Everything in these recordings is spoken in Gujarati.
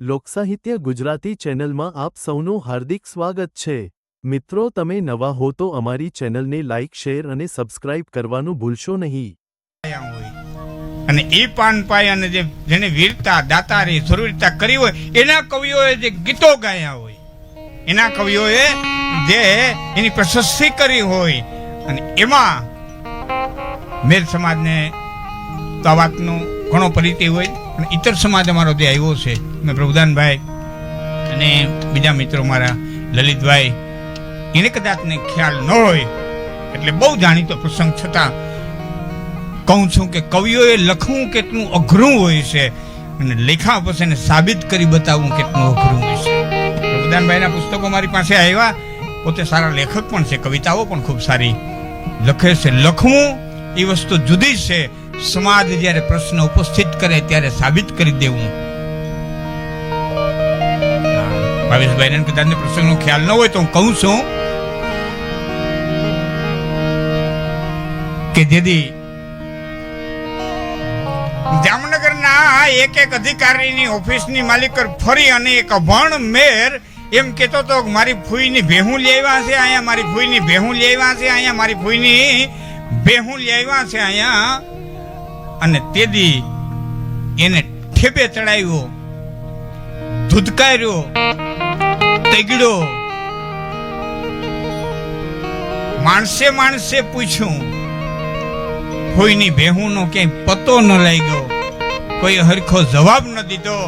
લોકસાહિત્ય ગુજરાતી ચેનલમાં આપ સૌનું હાર્દિક સ્વાગત છે. મિત્રો, તમે નવા હો તો અમારી ચેનલને લાઇક શેર અને સબસ્ક્રાઇબ કરવાનું ભૂલશો નહીં. અને એ પાન પાય અને જે જેને વીરતા, દાતારી સુરવીરતા કરી હોય, એના કવિઓએ જે ગીતો ગાયા હોય, એના કવિઓએ જે એની પ્રશસ્તિ કરી હોય, અને એમાં મેર સમાજને તો આ વાતનો ઘણો પરિચય હોય. અને ઇતર સમાજ અમારો જે આવ્યો છે. મેં પ્રભુદાનભાઈ અને બીજા મિત્રો મારા લલિતભાઈ. એને કદાચને ખ્યાલ ન હોય, એટલે બહુ જાણીતો પ્રસંગ છતાં કહું છું કે કવિઓએ લખવું કેટલું અઘરું હોય છે અને લેખા પછી એને સાબિત કરી બતાવવું કેટલું અઘરું હોય છે. પ્રભુદાનભાઈના પુસ્તકો મારી પાસે આવ્યા. પોતે સારા લેખક પણ છે, કવિતાઓ પણ ખૂબ સારી લખે છે. લખવું એ વસ્તુ જુદી છે સમાજ જ્યારે પ્રશ્ન ઉપસ્થિત કરે ત્યારે સાબિત કરી દેવું. ભાવેશભાઈને કદાચ પ્રસંગનો ખ્યાલ ન હોય તો હું કહું છું કે જેથી જામનગરના એક એક અધિકારીની ઓફિસની માલિક ફરી અને એક અભણ મેર એમ કહેતો તો કે મારી ફૂઈની ભેહું લેવા છે, અહીંયા મારી ફૂઈની ભેહું લેવા છે, અહીંયા મારી ફૂઈની ભેહું લેવા છે, અહીંયા અને તેદી એને ઠેબે ચડાવ્યો, ધુધકાર્યો, તેગડ્યો. માણસે માણસે પૂછ્યું, કોઈની ભેહુંનો ક્યાંય પતો ન લાગ્યો, કોઈ હરખો જવાબ ન દીધો.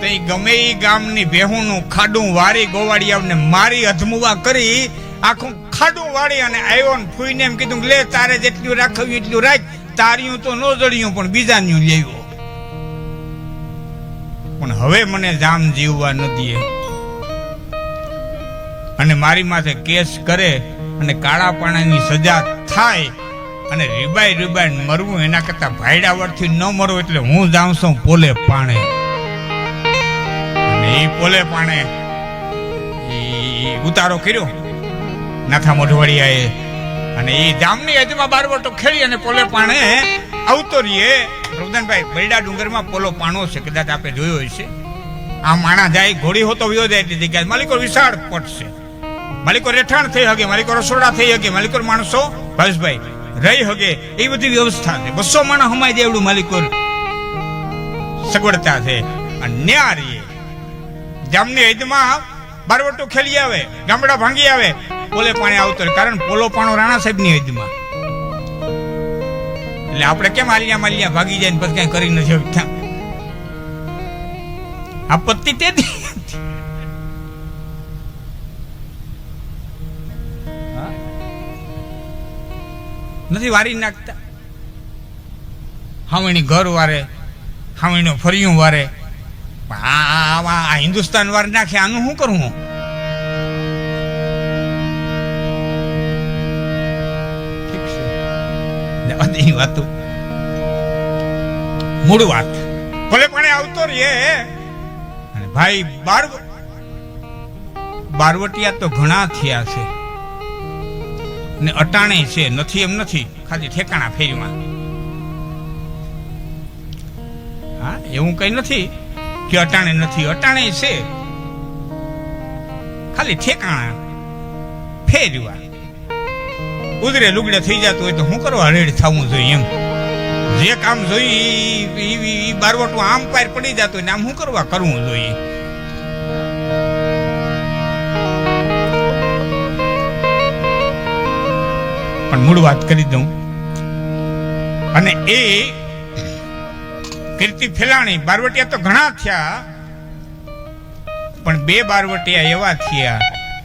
તો એ ગમે એ ગામની ભેહુંનું ખાડું વારી ગોવાળિયાને મારી અધમુવા કરી, આખું ખાડું વાળી અને આવ્યો ને ફૂઈને એમ કીધું લે તારે જેટલું રાખવ્યું એટલું રાખ. તાર્યું તો ન જડ્યું, પણ બીજાનું લેવું. પણ હવે મને જામ જીવવા ન દે. અને મારી માથે કેસ કરે અને કાળા પાણાની સજા થાય અને રીબાઈ રીબાઈ મરવું એના કરતા ભાઈડા વરથી ન મરવું એટલે હું જાઉં છું પોલે પાણે. એ પોલે પાણે ઉતારો કર્યો. નાથા મોઢવાડિયાએ અને એ જામની હદમાં બારવટો ખેડી અને પોલે પાણે આવતો રહીએ રુદનભાઈ બરડા ડુંગરમાં પોલો પાણો છે, કદાચ આપણે જોયો હશે. આ માણા જાય, ઘોડી હોતો વિયો જાય તે જગ્યાએ. માલિકો વિશાળ પટ છે. માલિકો રેઠાણ થઈ હગે, માલિકો રસોડા થઈ હગે, માલિકો માણસો. ભાવેશભાઈ, રહી હગે, એ બધી વ્યવસ્થા છે. બસો માણસ હમાય દેવડું માલિકો સગવડતા છે. અને ન્યારી જામની હદમાં બારવટો ખેલી આવે, ગામડા ભાંગી આવે પોલે પાણી આવતો કારણ પોલો પાણો રાણા સાહેબની હદમાં. એટલે આપણે કેમ આલિયા માલિયા ભાગી જાય પછી કઈ કરી નથી શકતા આપત્તિ તેથી નથી વારી નાખતા. હાવણી ઘર વારે હાવણીનો ફરિયું વારે. આ હિન્દુસ્તાન વાર નાખે, આનું શું કરવું દે વાતો. મૂળ વાત. ભલે પણ આવતો રહીએ અને ભાઈ બાર બારવટિયા તો ઘણા થયા છે. ને અટાણે છે નથી એમ નથી. ખાલી ઠેકાણા ફેરીમાં હા એવું કઈ નથી કે અટાણે નથી. અટાણે છે. ખાલી ઠેકાણા ફેરવા. ઉદરે લુગડે થઈ જતું હોય તો શું કરવા હરેડ થવું જોઈએ એમ. જે કામ જોઈએ એ બારવટું આમ પાર પડી જતું હોય ને આમ શું કરવા કરવું જોઈએ? પણ મૂળ વાત કરી દઉં. અને એ કીર્તિ ફેલાણી બારવટિયા તો ઘણા થયા, પણ બે બારવટિયા એવા થયા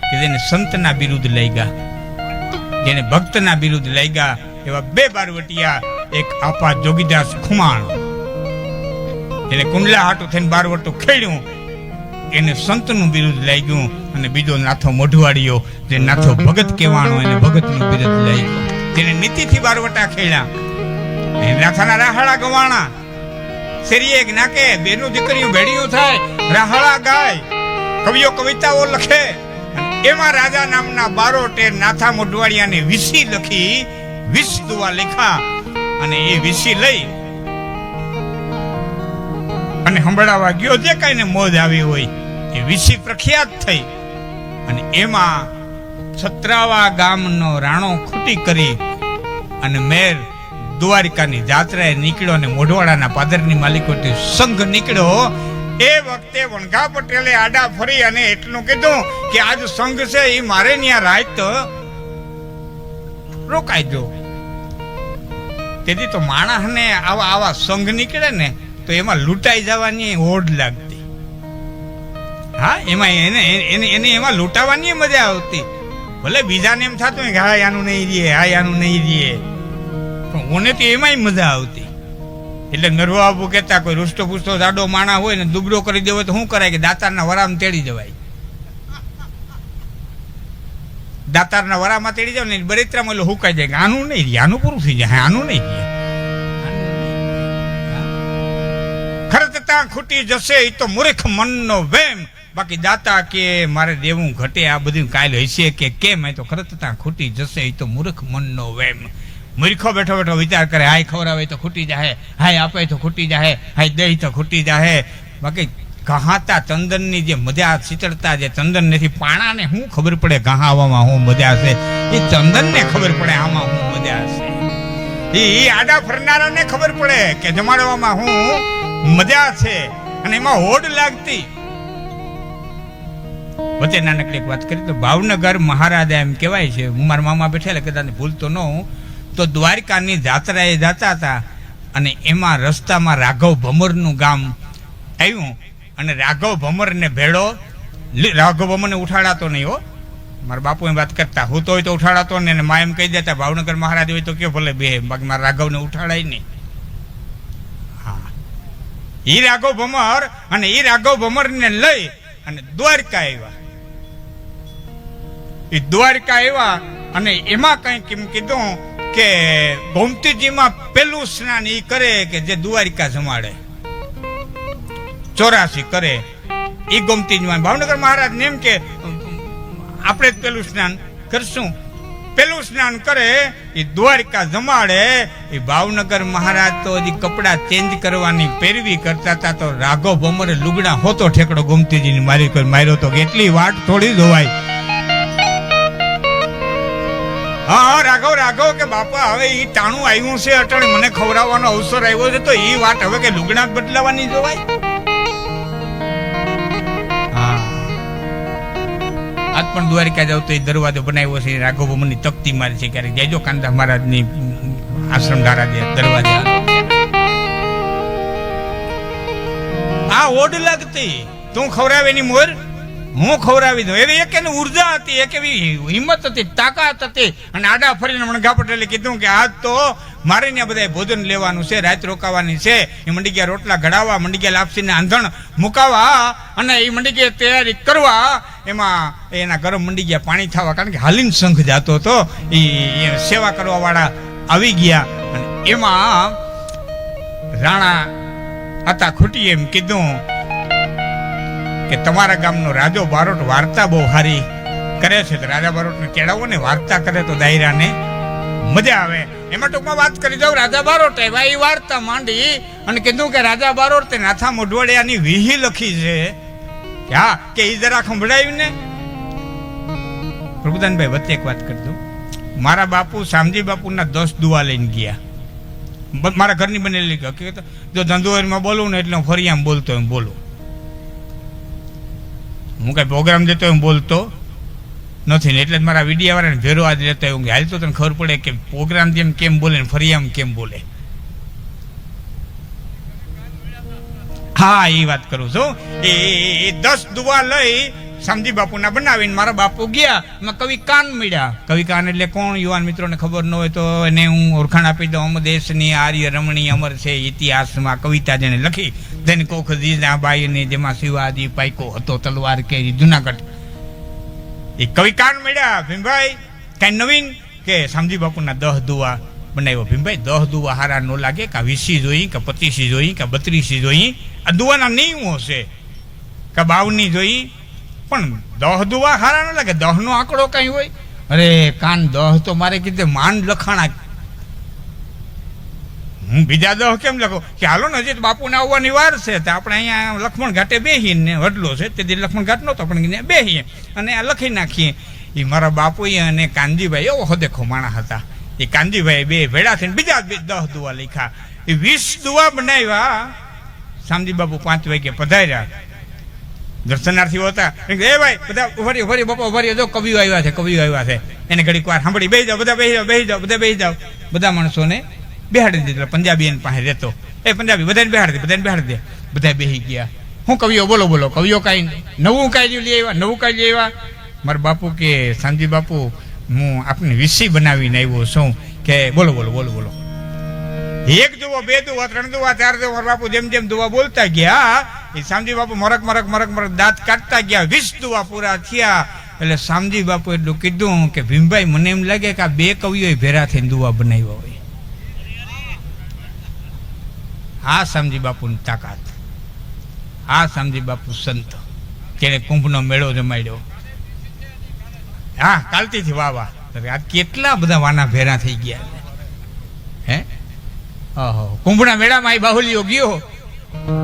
કે જેને સંતના બિરુદ લઈ ગયા જેને ભક્તના બિરુદ લઈ ગયા એવા બે બારવટિયા, એક આપા જોગીદાસ ખુમાણ. જેને કુંડલા હાટું થઈને બારવટું ખેડ્યું, એને સંતનું બિરુદ લઈ ગયું અને બીજો નાથો મોઢવાડિયો, જે નાથો ભગત કહેવાનો એને ભગતનું બિરુદ લઈ ગયું તેને નીતિથી બારવટા ખેડ્યા. એ નાથાના રાહાળા ગવાણા. શેરીએ નાકે બેનું દીકરીઓ ભેડિયું થાય રાહાળા ગાય. કવિઓ કવિતાઓ લખે. એમાં રાજા નામના બારોટે નાથા મોઢવાડિયાને વિસી લખી, વિસ દુવા લેખા અને એ વિસી લઈ અને સંભળાવા ગયો. જે કઈને મોજ આવી હોય એ વિસી પ્રખ્યાત થઈ અને એમાં છત્રાવા ગામનો રાણો ખૂટી કરી અને મેર દ્વારિકાની જાત્રાએ નીકળ્યો અને મોઢવાડાના પાદરની માલિકોથી સંઘ નીકળ્યો. એ વખતે વણગા પટેલે આડા ફરી અને એટલું કીધું કે આજ સંઘ છે એ મારે ત્યાં રાત રોકાઈ દો તેથી તો માણસને આવા આવા સંઘ નીકળે ને તો એમાં લૂંટાઈ જવાની હોડ લાગતી. હા, એમાં એને એને એને એમાં લૂંટાવાની મજા આવતી. ભલે બીજાને એમ થતું કે, હા, આનું નહીં રીએ હા, આનું નહીં રીએ પણ મને તો એમાંય મજા આવતી. એટલે નરવો આબુ કહેતા કોઈ રૂસ્તો પૂછતો જાડો માણા હોય ને દુબળો કરી દેવો તો શું કરાય કે દાતારના વરામ તેડી જવાય? દાતારના વરામાં તેડી જાવ ને બરેત્રામાં એટલે હુકાઈ જાય કે આનું નહીં રીએ આનું પૂરું થઈ જાય આનું નહીં રીએ ખરે ત્યાં ખૂટી જશે એ તો મૂર્ખ મનનો વેમ. બાકી દાતા કે મારે દેવું ઘટે, આ બધું કાયલ હશે કે કેમ? એ તો ખરે ત્યાં ખૂટી જશે એ તો મૂર્ખ મનનો વેમ. મૂર્ખો બેઠો બેઠો વિચાર કરે, હાય ખવરાવે તો ખૂટી જાહે, હાય આપે તો ખૂટી જાહે, હાય દહીં તો ખૂટી જાહે. બાકી ઘહાતા ચંદનની જે મજા, શીતળતા જે ચંદન નથી, પાણાને શું ખબર પડે ઘહાવામાં શું મજા છે? એ ચંદનને ખબર પડે આમાં શું મજા છે. એ આડા ફરનારાને ખબર પડે કે જમાડવામાં હું મજા છે. અને એમાં હોડ લાગતી. વચ્ચે નાનકડી એક વાત કરી, તો ભાવનગર મહારાજા એમ કહેવાય છે, હું મારા મામા બેઠેલા, કદાચ ભૂલતો ન હું તો દ્વારકાની જાત્રાએ જતા હતા અને એમાં રસ્તામાં રાઘવ ભમરનું ગામ આવ્યું અને રાઘવ ભમરને ભેળો રાઘવ ભમરને ઉઠાડાતો નહીં હો. મારા બાપુ એમ વાત કરતા, હું તો હોય તો ઉઠાડાતો ને મા એમ કહી દેતા, ભાવનગર મહારાજ હોય તો કયો ભલે બે બાકી મારા રાઘવને ઉઠાડાય નહીં. હા. એ રાઘવ ભમર અને એ રાઘવ ભમરને લઈ અને દ્વારકા આવ્યા. એ દ્વારકા આવ્યા અને એમાં કંઈક એમ કીધું? કે ગોમતીજીમાં પેલું સ્નાન એ કરે કે જે દ્વારિકા જમાડે. ચોરાસી કરે. એ ગોમતીજીમાં. ભાવનગર મહારાજ એમ કે, આપણે જ પેલું સ્નાન કરશું. પેલું સ્નાન કરે એ દ્વારિકા જમાડે. એ ભાવનગર મહારાજ તો હજી કપડા ચેન્જ કરવાની પેરવી કરતા હતા તો રાઘવ ભમરે લુગડા હોતો ઠેકડો ગોમતીજીની મારી કોઈ માર્યો તો કેટલી વાટ થોડી જોવાય. હા હા રાઘવ રાઘવ કે બાપા હવે એ ટાણું આવ્યું છે અટલ મને ખવડાવવાનો અવસર આવ્યો છે તો એ વાત હવે કે લુગડા બદલાવાની જોવાય? હા. આજ પણ દ્વારિકા જાવ તો એ દરવાજો બનાવ્યો છે રાઘવ ભમરની તકતી મારી છે ક્યારેક. જયજો કાંદા મહારાજની આશ્રમ ધારા જે દરવાજે. આ ઓડ લાગતી. તું ખવડાવે ની મોર? હું ખવડાવી દઉં. એવી એક એની ઊર્જા હતી, એક એવી હિંમત હતી, તાકાત હતી. અને આડા ફરીને મણગા પટેલે કીધું કે આજ તો મારે ત્યાં બધા ભોજન લેવાનું છે, રાત રોકાવાની છે. એ મંડીગ્યા રોટલા ઘડાવવા મંડી ગયા લાપસીને આંધણ મુકાવા અને એ મંડીગ્યા તૈયારી કરવા. એમાં એના ગરમ મંડી ગયા પાણી થવા કારણ કે હાલીન સંઘ જાતો હતો. એ સેવા કરવાવાળા આવી ગયા. અને એમાં રાણા હતા ખૂટી એમ કીધું કે તમારા ગામનો રાજો બારોટ વાર્તા બહુ સારી કરે છે. તો રાજા બારોટને કેળાવો ને વાર્તા કરે તો દાયરાને મજા આવે. એમાં ટૂંકમાં વાત કરી દઉં, રાજા બારોટે ભાઈ એ વાર્તા માંડી અને કીધું કે રાજા બારોટે નાથા મોઢવાડિયાની વિહી લખી છે. હા, કે એ જરા ખંભળાવીને. પ્રભુદાનભાઈ, વચ્ચે એક વાત કરી દઉં. મારા બાપુ, શામજી બાપુના દસ દુવા લઈને ગયા. મારા ઘરની બનેલી હકીકત જો ધંધોરમાં બોલું ને એટલે હું ફરી આમ બોલતો એમ બોલું. હું કઈ પ્રોગ્રામ દેતો એમ બોલતો નથી ને એટલે જ મારા વિડીયા વાળાને ભેરો આજ લેતા કે, હાલ તો તને ખબર પડે કે પ્રોગ્રામ જેમ કેમ બોલે ને ફરી આમ કેમ બોલે. હા, એ વાત કરું છું. એ દસ દુવા લઈ શામજી બાપુના બનાવીને મારા બાપુ ગયા, એમાં કવિ કાન મળ્યા કવિ કાન એટલે કોણ? યુવાન મિત્રોને ખબર ન હોય તો એને હું ઓળખાણ આપી દઉં. અમ દેશની આર્ય રમણી અમર છે ઇતિહાસમાં કવિતા જેને લખી. ધન કોખ બાઈને, જેમાં શિવાજી પાઈકો હતો, તલવાર કેરી જુનાગઢ. એ કવિ કાન મળ્યા ભીમભાઈ, કાંઈ નવીન? કે શામજી બાપુના દહ દુવા બનાવ્યો. ભીમભાઈ, દહ દુવા હારા ન લાગે? કે વીસી જોઈ, કે પચીસી જોઈ, કે બત્રીસી જોઈ? આ દુવાના નિયમો છે. કે બાવની જોઈ પણ દહ દુવા હારા ન લાગે. દહનો આંકડો કઈ હોય? અરે, કાન દહ તો મારે કીધે માંડ લખાણા. હું બીજા દહ કેમ લખો? કે હાલો ને, હજી બાપુને આવવાની વાર છે. તો આપણે અહીંયા લખમણ ઘાટે બેહીને વડલો છે. તે લખમણ ઘાટ નહોતો, પણ બેહીએ. અને આ લખી નાખીએ. એ મારા બાપુએ અને કાનજીભાઈ એવો હદેખો માણા હતા. એ કાનજીભાઈ બે ભેડા થઈને બીજા બે દહ દુવા લખ્યા. એ વીસ દુવા બનાવ્યા. શામજી બાપુ પાંચ વાગે પધાર્યા. દર્શનાર્થીઓ હતા. એ ભાઈ, બધા ઉભરી ઉભરી બાપા ઉભરી જો કવિઓ આવ્યા છે, કવિઓ આવ્યા છે. એને ઘડીક વાર સાંભળી બેસી જાઓ, બધા બેસી જાઓ બેસી જાઓ, બધા બેસી જાઓ. બધા માણસોને બેહાડી દીધા પંજાબી એની પાસે રહેતો. એ પંજાબી, બધાને બેહાડી દે, બધાને બેહાડી દે. બધા બેસી ગયા. હું કવિઓ, બોલો બોલો, કવિઓ કાંઈ નવું કાંઈ લઈ આવ્યા, નવું કાંઈ લઈ આવ્યા. મારા બાપુ કે, સાંજી બાપુ, હું આપને વિસી બનાવીને આવ્યો છું. કે, બોલો બોલો બોલો બોલો. એક દુવા બે દુવા ત્રણ દુવા ચાર દુવા બાપુ જેમ જેમ દુવા બોલતા ગયા. એ શામજી બાપુ મરક મરક મરક મરક દાંત કાઢતા ગયા, વીસ દુવા પૂરા થયા. એટલે શામજી બાપુ એટલું કીધું કે, ભીમભાઈ, મને એમ લાગે કે આ બે કવિઓ ભેરા થઈને દુવા બનાવ્યા હોય. આ શામજી બાપુની તાકાત. આ શામજી બાપુ સંત. જેને કુંભનો મેળો જમાડ્યો. હા કાલતીથી વાહ વાહ. આ કેટલા બધા વાના ભેરા થઈ ગયા હે? ઓહો. કુંભના મેળામાં એ બાહુલ્યો ગયો.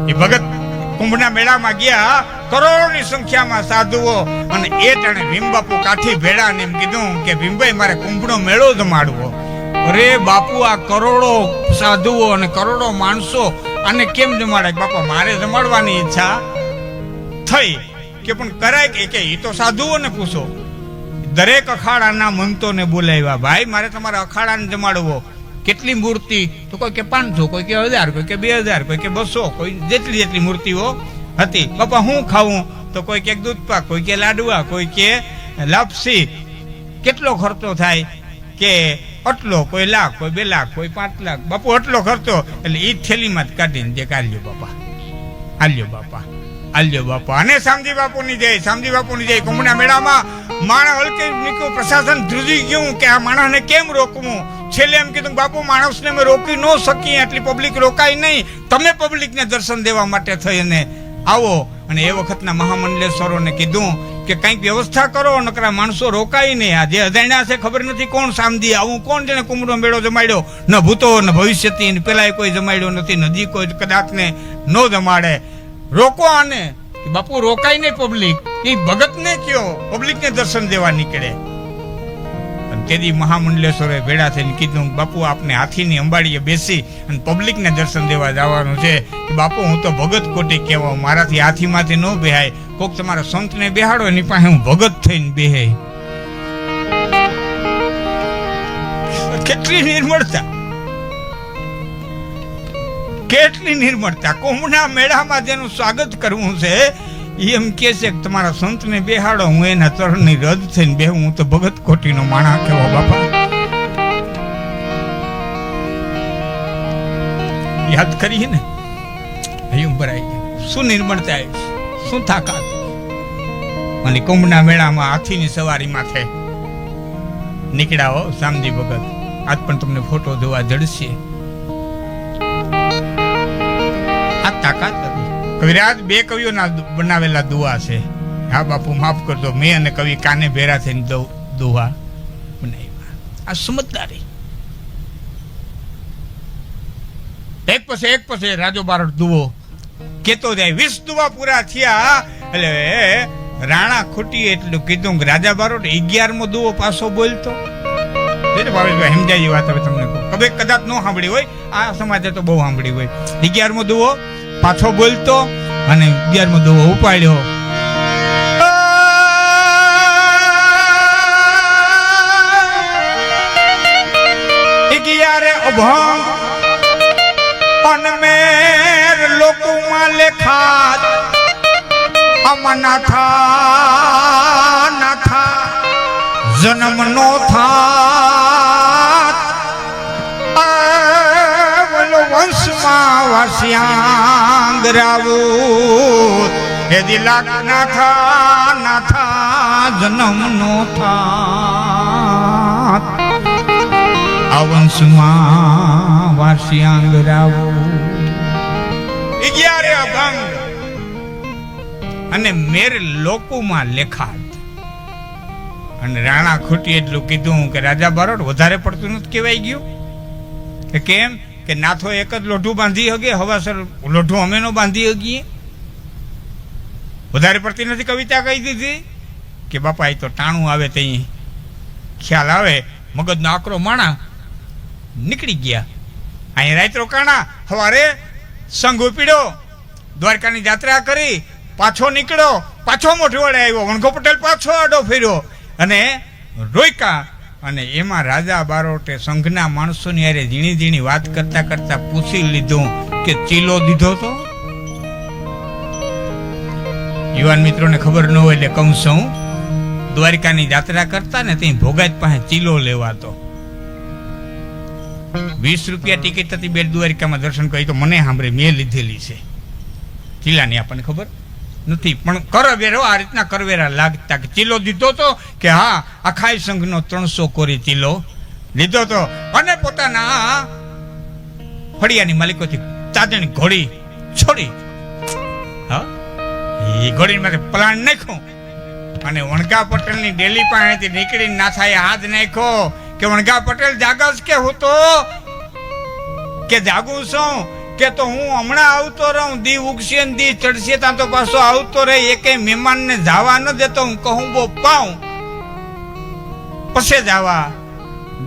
એ ભગત કુંભના મેળામાં ગયા, કરોડોની સંખ્યામાં સાધુઓ અને એ ટાણે ભીમબાપુ કાઠી ભેડા ને એમ કીધું કે, ભીમભાઈ, મારે કુંભનો મેળો જમાડવો અરે બાપુ, આ કરોડો સાધુઓ અને કરોડો માણસો, આને કેમ જમાડે બાપા, મારે જમાડવાની ઈચ્છા થઈ કે, પણ કરાય કે કે એ તો સાધુઓને પૂછો. દરેક અખાડાના મંતોને બોલાવ્યા. ભાઈ, મારે તમારા અખાડાને જમાડવો. કેટલી મૂર્તિ? તો કોઈ કે પાંચસો, કોઈ કે હજાર, કોઈ કે બે હજાર, કોઈ કે બસો, કોઈ જેટલી જેટલી મૂર્તિઓ હતી. બાપા, હું ખાવું તો કોઈ કે દૂધપાક કોઈ કે લાડવા, કોઈ કે લાપસી. કેટલો ખર્ચો થાય કે આટલો, કોઈ લાખ, કોઈ બે લાખ, કોઈ પાંચ લાખ? બાપુ, આટલો ખર્ચો? એટલે એ થેલીમાં જ કાઢીને જે કાઢ્યો બાપા. આલ્યો બાપા. આલ્યો બાપા. અને શામજી બાપુની જય, શામજી બાપુની જય. કુંભના મેળામાં માણસ હલકે નીકળ્યું, પ્રશાસન ધ્રુજી ગયું કે આ માણસને કેમ રોકવું? છેલ્લે એમ કીધું બાપુ, માણસને અમે રોકી ન શકીએ એટલી પબ્લિક રોકાય નહીં. તમે પબ્લિકને દર્શન દેવા માટે થઈ અને આવો. અને એ વખતના મહામંડલેશ્વરોને કીધું કે, કંઈક વ્યવસ્થા કરો, નકરા માણસો રોકાય નહીં. આ જે અજાણ્યા છે, ખબર નથી કોણ સામજી આવું કોણ જેને કુમરો મેળો જમાડ્યો? ન ભૂતો, ન ભવિષ્યથી ને પેલાય કોઈ જમાડ્યો નથી નદી કોઈ કદાચને ન જમાડે. રોકો આને. બાપુ, રોકાય નહીં પબ્લિક એ ભગતને કયો? પબ્લિકને દર્શન દેવા નીકળે. તેથી મહામંડલેશ્વરે ભેળા થઈને કીધું, બાપુ, આપને હાથીની અંબાડીએ બેસી અને પબ્લિકને દર્શન દેવા જવાનું છે. બાપુ, હું તો ભગત કોટી કહેવા મારાથી હાથીમાંથી ન બેહાય. કોક તમારા સંતને બેહાડો, એની પાસે હું ભગત થઈને બેહે. કેટલી નિર્મળતા. કેટલી નિર્મળતા. કુંભના મેળામાં જેનું સ્વાગત કરવું છે એમ કે છે કે તમારા સંતને બેહાડો હું એના ચરણની રદ થઈને બે હું તો ભગત કોટીનો માણા કેવો બાપા. યાદ કરીએ ને? હયું ભરાઈ ગયા. શું નિર્મળતા આવી? શું થાકાત અને કુંભના મેળામાં હાથીની સવારી માથે. નીકળ્યા હો શામજી ભગત. આજ પણ તમને ફોટો જોવા જડશે. આ તાકાત? કવિરાજ બે કવિઓના બનાવેલા દુઆ છે. હા, બાપુ, માફ કરજો. મેં અને કવિ કાને ભેરા થઈને દુ- દુઆ બનાવ્યા. આ સમજદારી. એક પછી એક પછી રાજો બારોટ દુવો કેતો જાય, વીસ દુવા પૂરા થયા. એટલે રાણા ખૂટી એટલું કીધું કે રાજા બારોટ અગિયારમો દુવો પાછો બોલતો. ભાવેશભાઈ, સમજાય વાત હવે તમને કદાચ કદાચ ન સાંભળી હોય, આ સમાજે તો બહુ સાંભળી હોય. અગિયારમો દુવો પાછો બોલતો અને અગિયારમો દોહો ઉપાડ્યો. અગિયારે અભંગ અનમેર લોકોમાં લેખાત. અમનાથા નાથા. જન્મ નો થાત વંશમાં વાસ્યાંગ રાવું હે દિલાક નાથા નાથા જન્મ નો થાત. આ વંશમાં વાસ્યાંગ રાવું અગિયારે અભંગ અને મેર લોકોમાં લેખા અને રાણા ખૂટી એટલું કીધું કે રાજા બરોડ વધારે પડતું નથી કહેવાય ગયું. કે કેમ? કે નાથો એક જ લોઢું બાંધી હગે, હવાસર લોઢું અમે નો બાંધી હગીએ. વધારે પડતી નથી કવિતા કહી દીધી કે બાપા, એ તો ટાણું આવે ત્યાં ખ્યાલ આવે? મગજનો આકરો માણા નીકળી ગયા. અહીં રાત રોકાણા સવારે સંઘ ઉપીડ્યો દ્વારકાની જાત્રા કરી, પાછો નીકળ્યો પાછો મોઢવાડે આવ્યો, વણઘો પટેલ પાછો આડો ફેર્યો અને રોયકા અને એમાં રાજા બારોટે સંઘના માણસોની હારે ઝીણી ઝીણી વાત કરતા કરતા પૂછી લીધું કે ચીલો દીધો તો? યુવાન મિત્રોને ખબર ન હોય એટલે કહું છું, દ્વારિકાની જાત્રા કરતા ને ત્યાં ભોગાજ પાસે ચીલો લેવાતો. વીસ રૂપિયા ટિકિટ હતી બેટ દ્વારિકામાં દર્શન કરી, તો મને સાંભળે મેં લીધેલી છે. ચીલાની આપણને ખબર? નથી. પણ કરવેરો આ રીતના કરવેરા લાગતા કે ચીલો દીધો તો કે હા, અખાઈ સંઘનો ત્રણસો કોરી ચીલો લીધો તો. અને પોતાના ફળિયાની માલિકોથી તાજણ ઘોડી છોડી. હા? એ ઘોડી માટે પ્લાન નાખ્યો. અને વણગા પટેલની ડેલી પાસેથી નીકળી ના થાય હાથ નાખ્યો કે વણગા પટેલ જાગસ કે હું તો? કે જાગું છું? કે તો હું હમણાં આવતો રહું, દી ઉગશે દી ચડશે, ત્યાં તો પાછો આવતો રહે એકે મહેમાનને જવા ન દેતો, હું કહું બો પાઉં. પછી જવા.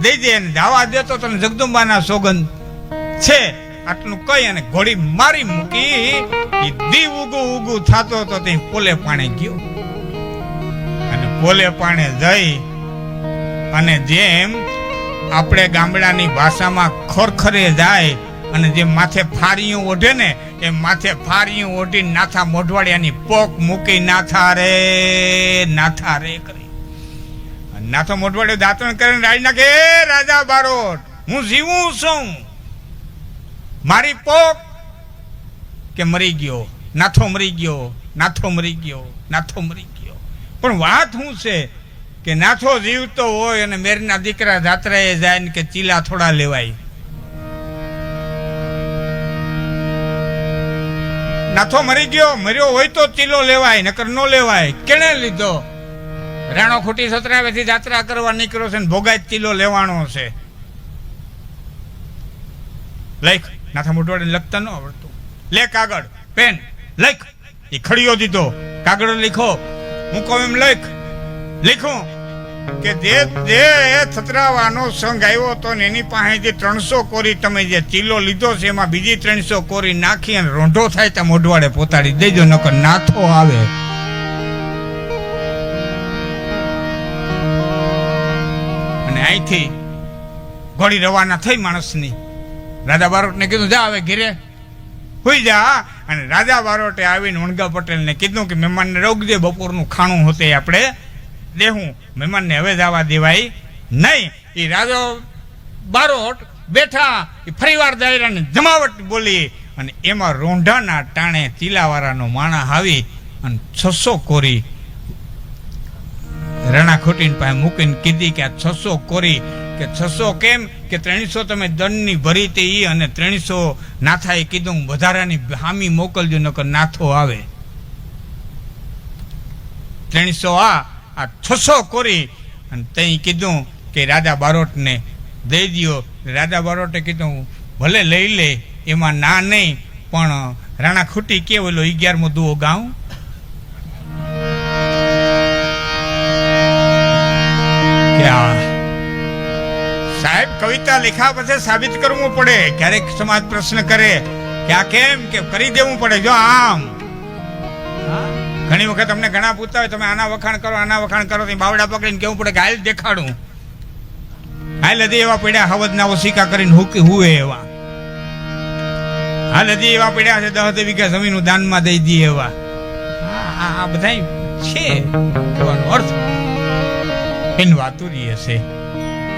દઈ દે ને જવા દેતો તને જગદુંબાના સોગંદ છે. આટલું કહી અને ઘોડી મારી મૂકી. એ દી ઉગુ ઉગુ થાતો તો તે પોલે પાણે ગયો. અને પોલે પાણે જઈ. અને જેમ આપણે ગામડાની ભાષામાં ખરખરે જાય અને જે માથે ફારીયું ઓઢે ને, એ માથે ફારીયું ઓઢી નાથા મોઢવાડિયાની પોક મૂકી નાથા રે નાથા રે કરી. નાથો મોઢવાડિયો દાંતણ કરીને રાજ નાખે રાજા બારોટ, હું જીવું છું. મારી પોક કે મરી ગયો, નાથો મરી ગયો, નાથો મરી ગયો, નાથો મરી ગયો. પણ વાત શું છે કે નાથો જીવતો હોય અને મેરના દીકરા જાત્રાએ જાય ને કે ચીલા થોડા લેવાય. નાથો મરી ગયો, મર્યો હોય તો ચીલો લેવાય, નકર નો લેવાય. કેણે લીધો? રાણો ખોટી સતરાવેથી જાત્રા કરવા નીકળ્યો છે ને ભોગાય ચીલો લેવાનો છે. લખ. નાથા મોટવાડે લખતા ન આવડતું. લે કાગળ, પેન, લખ. એ ખડીયો દીધો. કાગળ લીખો. હું કહું એમ લખ. લીખું. કે જે જે થતરાવાનો સંઘ આવ્યો હતો ને એની પાસે જે ત્રણસો કોરી તમે જે ચીલો લીધો છે, એમાં બીજી ત્રણસો કોરી નાખી અને રોંઢો થાય ત્યાં મોઢવાડે પોતાડી દેજો, નકર નાથો આવે. અને અહીંથી ઘોડી રવાના થઈ માણસની. રાજા બારોટને કીધું, જા આવે ઘેરે. હોઈ જા. અને રાજા બારોટે આવીને વણગા પટેલને કીધું કે, મહેમાનને રોકજે, બપોરનું ખાણું હોતે આપણે દેવું મહેમાનને હવે જવા દેવાય નહીં. એ રાજો બારોટ બેઠા એ ફરીવાર દાયરાને જમાવટ બોલી અને એમાં રોંઢાના ટાણે ચીલાવાળાનો માણા આવી અને છસો કોરી રણા ખોટીને પાસે મૂકીને કીધી કે આ છસો કોરી કે છસો કેમ? કે ત્રણસો તમે દંડની ભરી તે ઈ અને ત્રણસો નાથાએ કીધું વધારાની હામી મોકલજો નકર નાથો આવે. ત્રણસો આ આ છસો કોરી અને તઈ કીધું કે રાજા બારોટને દઈ દ્યો. રાજા બારોટે કીધું, ભલે લઈ લે, એમાં ના નહીં, પણ રાણા ખૂટી કે ઓલો અગિયારમો દુઓ ગાઉં? સાહેબ, કવિતા લેખા પછી સાબિત કરવું પડે. ક્યારેક સમાજ પ્રશ્ન કરે કે આ કેમ? કે કરી દેવું પડે, જો આમ. હા? ઘણી વખત અમને ઘણા પૂછતા હોય, તમે આના વખાણ કરો, આના વખાણ કરો. બાવડા પકડીને કેવું પડે કે દેખાડું. હાલ હજી એવા પડ્યા હવદના ઓશિકા કરીને હુકી હુએ એવા. હાલ હજી એવા પડ્યા છે, દસ વીઘા જમીન દાનમાં દઈ દઈએ એવા. આ- બધા છે કહેવાનો અર્થ. એની વાતો રહી હશે,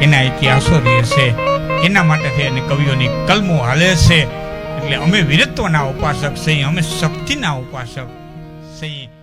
એના ઇતિહાસો રહી હશે, એના માટે થઈ અને કવિઓની કલમો હાલે છે. એટલે અમે વીરત્વના ઉપાસક છીએ, અમે શક્તિના ઉપાસક છીએ.